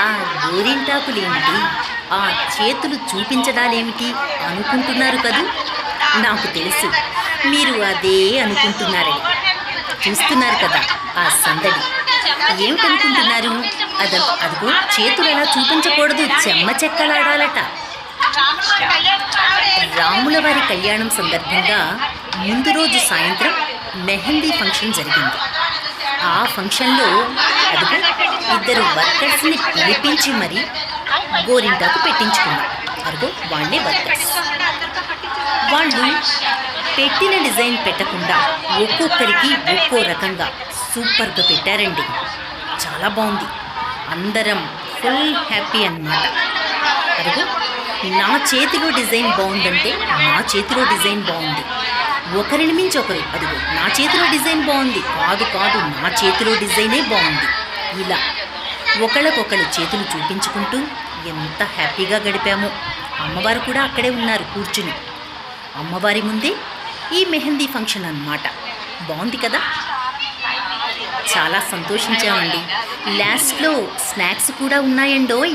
ఆ గోరింటాకులేమిటి ఆ చేతులు చూపించడాలేమిటి అనుకుంటున్నారు కదూ? నాకు తెలుసు. మీరు అదే అనుకుంటున్నారని. చూస్తున్నారు కదా ఆ సందడి. ఏమిటనుకుంటున్నారు? అద అదిగో చేతులు ఎలా చూపించకూడదు. చెమ్మ చెక్కలాడాలట. రాముల వారి కళ్యాణం సందర్భంగా ముందు రోజు సాయంత్రం మెహందీ ఫంక్షన్ జరిగింది. ఆ ఫంక్షన్లో అదిగో ఇద్దరు వర్కర్స్ని పిలిపించి మరి గోరింటాకు పెట్టించుకున్నారు. అదిగో వాళ్ళే వర్కర్స్ వాళ్ళు పెట్టిన డిజైన్ పెట్టకుండా ఒక్కొక్కరికి ఒక్కో రకంగా సూపర్గా పెట్టారండి. చాలా బాగుంది. అందరం ఫుల్ హ్యాపీ అన్నమాట. అదిగో నా చేతిలో డిజైన్ బాగుందంటే నా చేతిలో డిజైన్ బాగుంది. ఒకరిని మించి ఒకరు. అదిగో నా చేతిలో డిజైన్ బాగుంది. కాదు కాదు నా చేతిలో డిజైనే బాగుంది. ఇలా ఒకళ్ళకొకళ్ళు చేతులు చూపించుకుంటూ ఎంత హ్యాపీగా గడిపామో. అమ్మవారు కూడా అక్కడే ఉన్నారు కూర్చుని. అమ్మవారి ముందే ఈ మెహందీ ఫంక్షన్ అన్నమాట. బాగుంది కదా? చాలా సంతోషించామండి. లాస్ట్లో స్నాక్స్ కూడా ఉన్నాయండోయ్.